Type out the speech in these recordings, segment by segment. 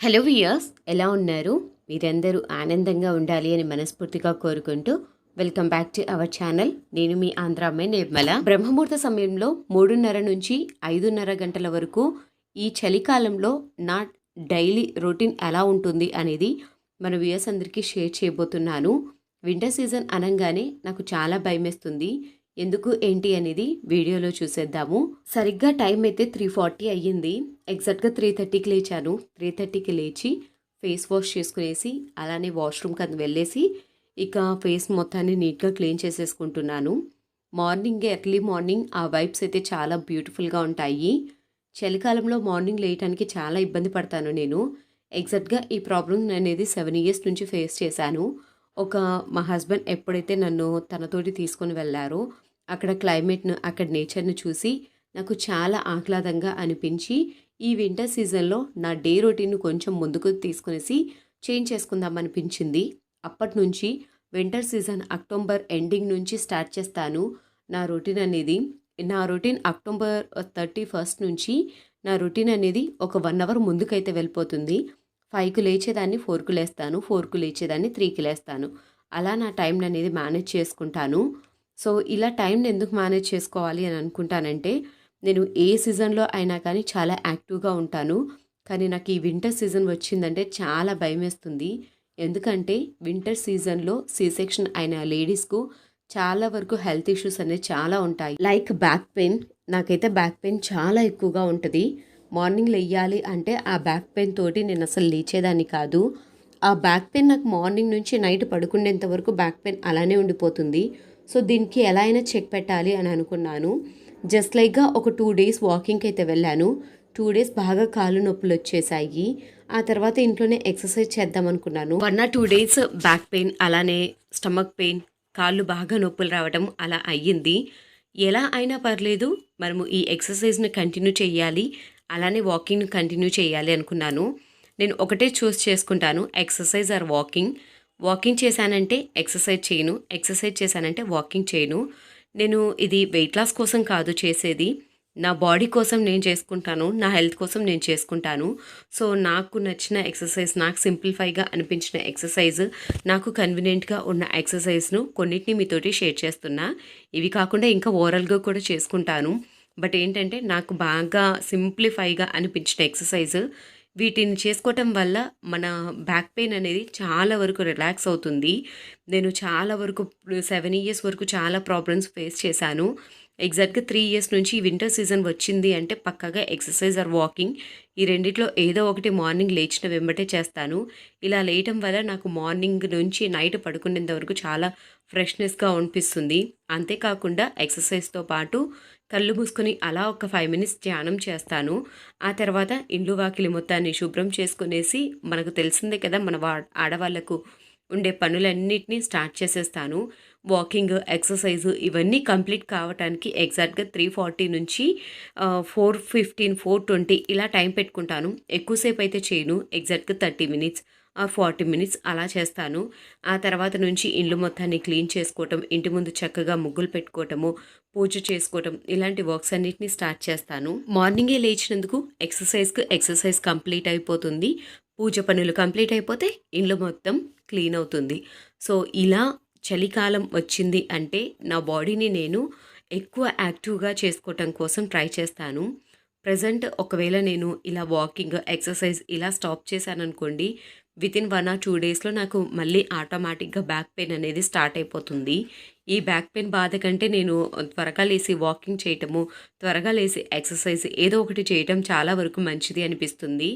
Hello viewers ఎలా ఉన్నారు? మీరందరూ ఆనందంగా ఉండాలి అని మనస్ఫూర్తిగా కోరుకుంటూ welcome back to our channel. నేను మీ ఆంధ్ర అమ్మాయి నిర్మల. బ్రహ్మముహూర్త సమయంలో మూడున్నర నుంచి ఐదున్నర గంటల వరకు ఈ చలికాలంలో నా డైలీ రొటీన్ ఎలా ఉంటుంది అనేది మన వ్యూయర్స్ అందరికీ షేర్ చేయబోతున్నాను. వింటర్ సీజన్ అనగానే నాకు చాలా భయమేస్తుంది. ఎందుకు ఏంటి అనేది వీడియోలో చూసేద్దాము. సరిగ్గా టైం అయితే త్రీ ఫార్టీ అయ్యింది. ఎగ్జాక్ట్గా త్రీ థర్టీకి లేచాను. త్రీ థర్టీకి లేచి ఫేస్ వాష్ చేసుకునేసి అలానే వాష్రూమ్కి అది వెళ్ళేసి ఇక ఫేస్ మొత్తాన్ని నీట్గా క్లీన్ చేసేసుకుంటున్నాను. మార్నింగ్ ఎర్లీ మార్నింగ్ ఆ వైబ్స్ అయితే చాలా బ్యూటిఫుల్గా ఉంటాయి. చలికాలంలో మార్నింగ్ లేయటానికి చాలా ఇబ్బంది పడతాను నేను. ఎగ్జాక్ట్గా ఈ ప్రాబ్లం అనేది సెవెన్ ఇయర్స్ నుంచి ఫేస్ చేశాను. ఒక మా హస్బెండ్ ఎప్పుడైతే నన్ను తనతోటి తీసుకొని వెళ్ళారో అక్కడ క్లైమేట్ను అక్కడ నేచర్ను చూసి నాకు చాలా ఆహ్లాదంగా అనిపించి ఈ వింటర్ సీజన్లో నా డే రొటీన్ కొంచెం ముందుకు తీసుకునేసి చేంజ్ చేసుకుందాం అనిపించింది. అప్పటి నుంచి వింటర్ సీజన్ అక్టోబర్ ఎండింగ్ నుంచి స్టార్ట్ చేస్తాను నా రొటీన్ అనేది. నా రొటీన్ అక్టోబర్ థర్టీ ఫస్ట్ నుంచి నా రొటీన్ అనేది ఒక వన్ అవర్ ముందుకైతే వెళ్ళిపోతుంది. ఫైవ్కి లేచేదాన్ని ఫోర్కు లేస్తాను ఫోర్కు లేచేదాన్ని త్రీకి లేస్తాను. అలా నా టైం అనేది మేనేజ్ చేసుకుంటాను. సో ఇలా టైంని ఎందుకు మేనేజ్ చేసుకోవాలి అని అనుకుంటానంటే నేను ఏ సీజన్లో అయినా కానీ చాలా యాక్టివ్గా ఉంటాను. కానీ నాకు ఈ వింటర్ సీజన్ వచ్చిందంటే చాలా భయం వేస్తుంది ఎందుకంటే వింటర్ సీజన్లో సీ సెక్షన్ అయిన లేడీస్కు చాలా వరకు హెల్త్ ఇష్యూస్ అనేవి చాలా ఉంటాయి. లైక్ బ్యాక్ పెయిన్ నాకైతే బ్యాక్ పెయిన్ చాలా ఎక్కువగా ఉంటుంది. మార్నింగ్ లేయాలి అంటే ఆ బ్యాక్ పెయిన్ తోటి నేను అసలు లేచేదాన్ని కాదు. ఆ బ్యాక్ పెయిన్ నాకు మార్నింగ్ నుంచి నైట్ పడుకునేంత వరకు బ్యాక్ పెయిన్ అలానే ఉండిపోతుంది. సో దీనికి ఎలా అయినా చెక్ పెట్టాలి అని అనుకున్నాను. జస్ట్ లైక్గా ఒక టూ డేస్ వాకింగ్కి అయితే వెళ్ళాను. టూ డేస్ బాగా కాళ్ళు నొప్పులు వచ్చేసాయి. ఆ తర్వాత ఇంట్లోనే ఎక్సర్సైజ్ చేద్దాం అనుకున్నాను. One or two days back pain అలానే స్టమక్ పెయిన్ కాళ్ళు బాగా నొప్పులు రావడం అలా అయ్యింది. ఎలా అయినా పర్లేదు మనము ఈ ఎక్సర్సైజ్ని కంటిన్యూ చేయాలి అలానే వాకింగ్ కంటిన్యూ చేయాలి అనుకున్నాను. నేను ఒకటే చూస్ చేసుకుంటాను ఎక్సర్సైజ్ ఆర్ వాకింగ్. వాకింగ్ చేశానంటే ఎక్సర్సైజ్ చేయను ఎక్సర్సైజ్ చేశానంటే వాకింగ్ చేయను. నేను ఇది వెయిట్ లాస్ కోసం కాదు చేసేది. నా బాడీ కోసం నేను చేసుకుంటాను నా హెల్త్ కోసం నేను చేసుకుంటాను. సో నాకు నచ్చిన ఎక్సర్సైజ్ నాకు సింప్లిఫైగా అనిపించిన ఎక్సర్సైజ్ నాకు కన్వీనియంట్గా ఉన్న ఎక్సర్సైజ్ను కొన్నిటిని మీతోటి షేర్ చేస్తున్నా. ఇవి కాకుండా ఇంకా ఓవరాల్గా కూడా చేసుకుంటాను. బట్ ఏంటంటే నాకు బాగా సింప్లిఫైగా అనిపించిన ఎక్సర్సైజ్ వీటిని చేసుకోవటం వల్ల మన బ్యాక్ పెయిన్ అనేది చాలా వరకు రిలాక్స్ అవుతుంది. నేను చాలా వరకు సెవెన్ ఇయర్స్ వరకు చాలా ప్రాబ్లమ్స్ ఫేస్ చేశాను. ఎగ్జాక్ట్గా త్రీ ఇయర్స్ నుంచి ఈ వింటర్ సీజన్ వచ్చింది అంటే పక్కగా ఎక్సర్సైజ్ ఆర్ వాకింగ్ ఈ రెండిట్లో ఏదో ఒకటి మార్నింగ్ లేచిన వెంబటే చేస్తాను. ఇలా లేయటం వల్ల నాకు మార్నింగ్ నుంచి నైట్ పడుకునేంత వరకు చాలా ఫ్రెష్నెస్గా అనిపిస్తుంది. అంతేకాకుండా ఎక్సర్సైజ్తో పాటు కళ్ళు మూసుకొని అలా ఒక ఫైవ్ మినిట్స్ ధ్యానం చేస్తాను. ఆ తర్వాత ఇండ్లు వాకిలి మొత్తాన్ని శుభ్రం చేసుకునేసి మనకు తెలిసిందే కదా మన వా ఆడవాళ్ళకు ఉండే పనులన్నిటినీ స్టార్ట్ చేసేస్తాను. వాకింగ్ ఎక్సర్సైజ్ ఇవన్నీ కంప్లీట్ కావటానికి ఎగ్జాక్ట్గా త్రీ ఫార్టీ నుంచి ఫోర్ ఫిఫ్టీన్ ఫోర్ ట్వంటీ ఇలా టైం పెట్టుకుంటాను. ఎక్కువసేపు అయితే చేయను. ఎగ్జాక్ట్గా థర్టీ మినిట్స్ ఫార్టీ మినిట్స్ అలా చేస్తాను. ఆ తర్వాత నుంచి ఇల్లు మొత్తాన్ని క్లీన్ చేసుకోవటం ఇంటి ముందు చక్కగా ముగ్గులు పెట్టుకోవటము పూజ చేసుకోవటం ఇలాంటి వర్క్స్ అన్నిటిని స్టార్ట్ చేస్తాను. మార్నింగే లేచినందుకు ఎక్సర్సైజ్కి ఎక్సర్సైజ్ కంప్లీట్ అయిపోతుంది. పూజ పనులు కంప్లీట్ అయిపోతే ఇల్లు మొత్తం క్లీన్ అవుతుంది. సో ఇలా చలికాలం వచ్చింది అంటే నా బాడీని నేను ఎక్కువ యాక్టివ్గా చేసుకోవటం కోసం ట్రై చేస్తాను. ప్రజెంట్ ఒకవేళ నేను ఇలా వాకింగ్ ఎక్సర్సైజ్ ఇలా స్టాప్ చేశాను అనుకోండి within one or two డేస్లో నాకు మళ్ళీ ఆటోమేటిక్గా బ్యాక్ పెయిన్ అనేది స్టార్ట్ అయిపోతుంది. ఈ బ్యాక్ పెయిన్ బాధ కంటే నేను త్వరగా లేసి వాకింగ్ చేయటము త్వరగా లేసి ఎక్సర్సైజ్ ఏదో ఒకటి చేయటం చాలా వరకు మంచిది అనిపిస్తుంది.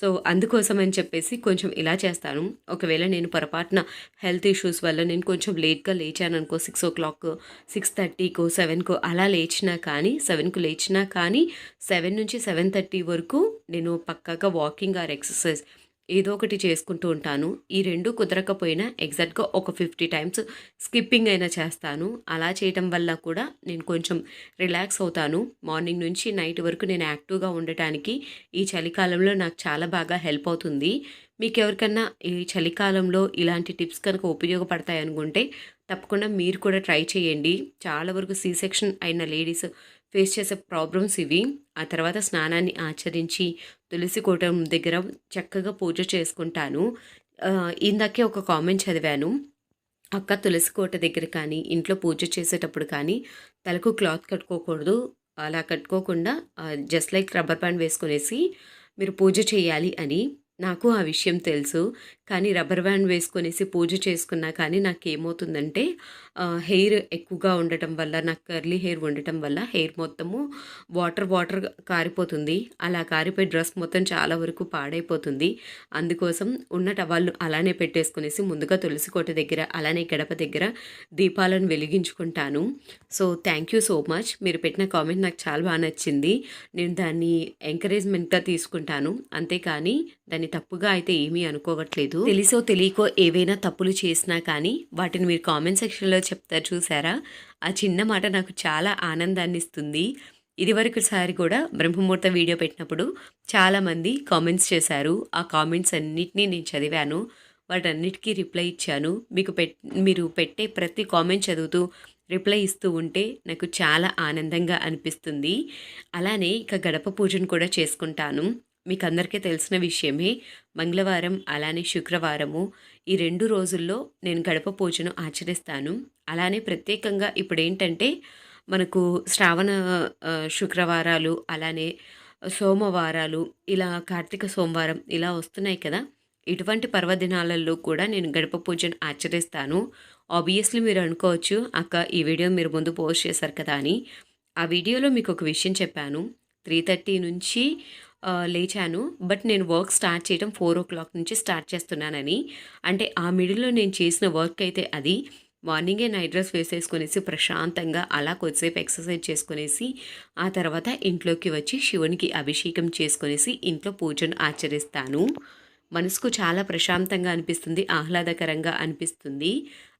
సో అందుకోసం అని చెప్పేసి కొంచెం ఇలా చేస్తాను. ఒకవేళ నేను పొరపాటున హెల్త్ ఇష్యూస్ వల్ల నేను కొంచెం లేట్గా లేచాను అనుకో సిక్స్ ఓ క్లాక్ సిక్స్ థర్టీకో సెవెన్కో అలా లేచినా కానీ సెవెన్కు లేచినా కానీ సెవెన్ నుంచి సెవెన్ థర్టీ వరకు నేను పక్కాగా వాకింగ్ ఆర్ ఎక్సర్సైజ్ ఏదో ఒకటి చేసుకుంటూ ఉంటాను. ఈ రెండు కుదరకపోయినా ఎగ్జాక్ట్గా ఒక ఫిఫ్టీ టైమ్స్ స్కిప్పింగ్ అయినా చేస్తాను. అలా చేయటం వల్ల కూడా నేను కొంచెం రిలాక్స్ అవుతాను. మార్నింగ్ నుంచి నైట్ వరకు నేను యాక్టివ్గా ఉండటానికి ఈ చలికాలంలో నాకు చాలా బాగా హెల్ప్ అవుతుంది. మీకు ఎవరికన్నా ఈ చలికాలంలో ఇలాంటి టిప్స్ కనుక ఉపయోగపడతాయి అనుకుంటే తప్పకుండా మీరు కూడా ట్రై చేయండి. చాలా వరకు సీ సెక్షన్ అయిన లేడీస్ ఫేస్ చేసే ప్రాబ్లమ్స్ ఇవి. ఆ తర్వాత స్నానాన్ని ఆచరించి తులసి కోటం దగ్గర చక్కగా పూజ చేసుకుంటాను. ఇందాకే ఒక కామెంట్ చదివాను. అక్క తులసి కోట దగ్గర కానీ ఇంట్లో పూజ చేసేటప్పుడు కానీ తలకు క్లాత్ కట్టుకోకూడదు. అలా కట్టుకోకుండా జస్ట్ లైక్ రబ్బర్ బ్యాండ్ వేసుకునేసి మీరు పూజ చేయాలి అని నాకు ఆ విషయం తెలుసు. కానీ రబ్బర్ బ్యాండ్ వేసుకొనేసి పూజ చేసుకున్నా కానీ నాకు ఏమవుతుందంటే హెయిర్ ఎక్కువగా ఉండటం వల్ల నాకు కర్లీ హెయిర్ ఉండటం వల్ల హెయిర్ మొత్తము వాటర్ వాటర్ కారిపోతుంది. అలా కారిపోయి డ్రెస్ మొత్తం చాలా వరకు పాడైపోతుంది. అందుకోసం ఉన్న టవాళ్ళు అలానే పెట్టేసుకునేసి ముందుగా తులసి కోట దగ్గర అలానే గడప దగ్గర దీపాలను వెలిగించుకుంటాను. So thank you so much మీరు పెట్టిన కామెంట్ నాకు చాలా బాగా నచ్చింది. నేను దాన్ని ఎంకరేజ్మెంట్గా తీసుకుంటాను. అంతేకాని దాన్ని తప్పుగా అయితే ఏమీ అనుకోవట్లేదు. తెలిసో తెలియకో ఏవైనా తప్పులు చేసినా కానీ వాటిని మీరు కామెంట్ సెక్షన్లో చెప్తారు చూసారా? ఆ చిన్న మాట నాకు చాలా ఆనందాన్ని ఇస్తుంది. ఇదివరకు సారి కూడా బ్రహ్మముహూర్త వీడియో పెట్టినప్పుడు చాలామంది కామెంట్స్ చేశారు. ఆ కామెంట్స్ అన్నిటినీ నేను చదివాను. వాటన్నిటికీ రిప్లై ఇచ్చాను. మీకు పెట్ మీరు పెట్టే ప్రతి కామెంట్ చదువుతూ రిప్లై ఇస్తూ ఉంటే నాకు చాలా ఆనందంగా అనిపిస్తుంది. అలానే ఇక గడప పూజను కూడా చేసుకుంటాను. మీకు అందరికీ తెలిసిన విషయమే. మంగళవారం అలానే శుక్రవారము ఈ రెండు రోజుల్లో నేను గడప పూజను ఆచరిస్తాను. అలానే ప్రత్యేకంగా ఇప్పుడు ఏంటంటే మనకు శ్రావణ శుక్రవారాలు అలానే సోమవారాలు ఇలా కార్తీక సోమవారం ఇలా వస్తున్నాయి కదా. ఇటువంటి పర్వదినాలలో కూడా నేను గడప పూజను ఆచరిస్తాను. ఆబ్వియస్లీ మీరు అనుకోవచ్చు అక్క ఈ వీడియో మీరు ముందు పోస్ట్ చేశారు కదా అని. ఆ వీడియోలో మీకు ఒక విషయం చెప్పాను. త్రీ థర్టీ నుంచి లేచాను. బట్ నేను వర్క్ స్టార్ట్ చేయడం ఫోర్ ఓ క్లాక్ నుంచి స్టార్ట్ చేస్తున్నానని. అంటే ఆ మిడిల్లో నేను చేసిన వర్క్ అయితే అది. మార్నింగే నైట్ డ్రెస్ వేసేసుకునేసి ప్రశాంతంగా అలా కొద్దిసేపు ఎక్సర్సైజ్ చేసుకునేసి ఆ తర్వాత ఇంట్లోకి వచ్చి శివునికి అభిషేకం చేసుకునేసి ఇంట్లో పూజను ఆచరిస్తాను. మనసుకు చాలా ప్రశాంతంగా అనిపిస్తుంది ఆహ్లాదకరంగా అనిపిస్తుంది.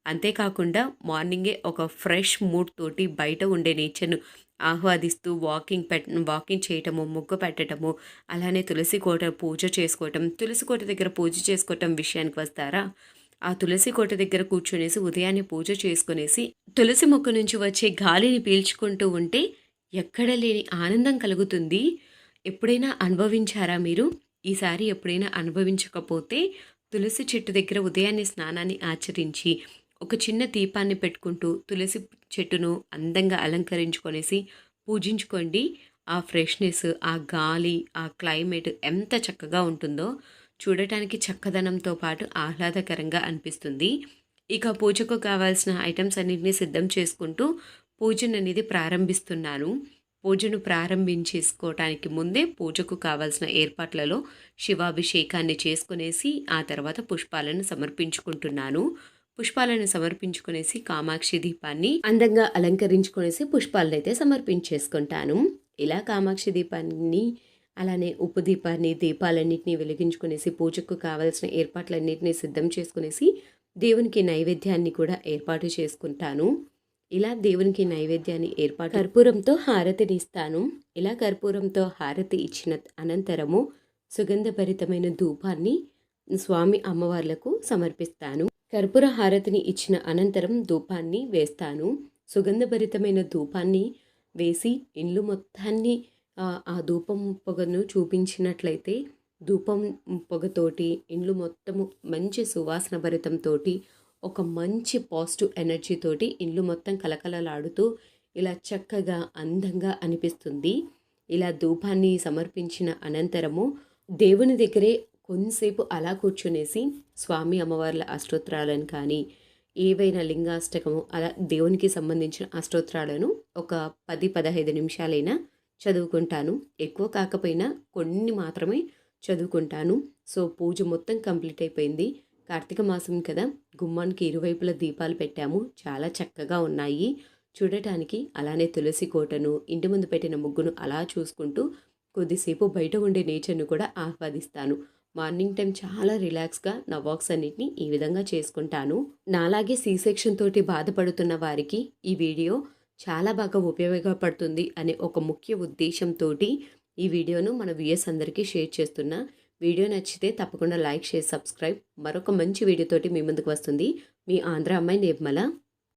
అంతేకాకుండా మార్నింగే ఒక ఫ్రెష్ మూడ్ తోటి బయట ఉండే నేచర్ను ఆహ్వాదిస్తూ వాకింగ్ పెట్ వాకింగ్ చేయటము ముగ్గు పెట్టడము అలానే తులసి కోట పూజ చేసుకోవటం తులసి కోట దగ్గర పూజ చేసుకోవటం విషయానికి వస్తారా? ఆ తులసి కోట దగ్గర కూర్చునేసి ఉదయాన్నే పూజ చేసుకునేసి తులసి మొక్క నుంచి వచ్చే గాలిని పీల్చుకుంటూ ఉంటే ఎక్కడ లేని ఆనందం కలుగుతుంది. ఎప్పుడైనా అనుభవించారా మీరు? ఈసారి ఎప్పుడైనా అనుభవించకపోతే తులసి చెట్టు దగ్గర ఉదయాన్నే స్నానాన్ని ఆచరించి ఒక చిన్న దీపాన్ని పెట్టుకుంటూ తులసి చెట్టును అందంగా అలంకరించుకొనేసి పూజించుకోండి. ఆ ఫ్రెష్నెస్ ఆ గాలి ఆ క్లైమేట్ ఎంత చక్కగా ఉంటుందో చూడటానికి చక్కదనంతో పాటు ఆహ్లాదకరంగా అనిపిస్తుంది. ఇక పూజకు కావాల్సిన ఐటమ్స్ అన్నింటినీ సిద్ధం చేసుకుంటూ పూజను అనేది ప్రారంభిస్తున్నాను. పూజను ప్రారంభించేసుకోవటానికి ముందే పూజకు కావాల్సిన ఏర్పాట్లలో శివాభిషేకాన్ని చేసుకునేసి ఆ తర్వాత పుష్పాలను సమర్పించుకుంటున్నాను. పుష్పాలను సమర్పించుకునేసి కామాక్షి దీపాన్ని అందంగా అలంకరించుకునేసి పుష్పాలను అయితే సమర్పించేసుకుంటాను. ఇలా కామాక్షి దీపాన్ని అలానే ఉప్పు దీపాన్ని దీపాలన్నింటినీ వెలిగించుకునేసి పూజకు కావలసిన ఏర్పాట్లన్నింటినీ సిద్ధం చేసుకునేసి దేవునికి నైవేద్యాన్ని కూడా ఏర్పాటు చేసుకుంటాను. ఇలా దేవునికి నైవేద్యాన్ని ఏర్పాటు కర్పూరంతో హారతిని ఇస్తాను. ఇలా కర్పూరంతో హారతి ఇచ్చిన అనంతరము సుగంధభరితమైన ధూపాన్ని స్వామి అమ్మవార్లకు సమర్పిస్తాను. కర్పూర హారతిని ఇచ్చిన అనంతరం ధూపాన్ని వేస్తాను. సుగంధభరితమైన ధూపాన్ని వేసి ఇండ్లు మొత్తాన్ని ఆ, ధూపం పొగను చూపించినట్లయితే ధూపం పొగతోటి ఇండ్లు మొత్తము మంచి సువాసన భరితంతో ఒక మంచి పాజిటివ్ ఎనర్జీతోటి ఇండ్లు మొత్తం కలకలలాడుతూ ఇలా చక్కగా అందంగా అనిపిస్తుంది. ఇలా ధూపాన్ని సమర్పించిన అనంతరము దేవుని దగ్గరే కొంతసేపు అలా కూర్చునేసి స్వామి అమ్మవార్ల అష్టోత్తరాలను కానీ ఏవైనా లింగాష్టకము అలా దేవునికి సంబంధించిన అష్టోత్తరాలను ఒక పది పదహైదు నిమిషాలైనా చదువుకుంటాను. ఎక్కువ కాకపోయినా కొన్ని మాత్రమే చదువుకుంటాను. సో పూజ మొత్తం కంప్లీట్ అయిపోయింది. కార్తీక మాసం కదా గుమ్మానికి ఇరువైపుల దీపాలు పెట్టాము. చాలా చక్కగా ఉన్నాయి. చూడటానికి అలానే తులసి కోటను ఇంటి ముందు పెట్టిన ముగ్గును అలా చూసుకుంటూ కొద్దిసేపు బయట ఉండే నేచర్ను కూడా ఆహ్వాదిస్తాను మార్నింగ్ టైం చాలా రిలాక్స్గా నా వర్క్స్ అన్నిటిని ఈ విధంగా చేసుకుంటాను. నాలాగే సీ సెక్షన్ తోటి బాధపడుతున్న వారికి ఈ వీడియో చాలా బాగా ఉపయోగపడుతుంది అనే ఒక ముఖ్య ఉద్దేశంతో ఈ వీడియోను మన వ్యూయర్స్ అందరికీ షేర్ చేస్తున్నా. వీడియో నచ్చితే తప్పకుండా లైక్ షేర్ సబ్స్క్రైబ్. మరొక మంచి వీడియోతోటి మీ ముందుకు వస్తుంది. మీ ఆంధ్ర అమ్మాయి నిర్మల.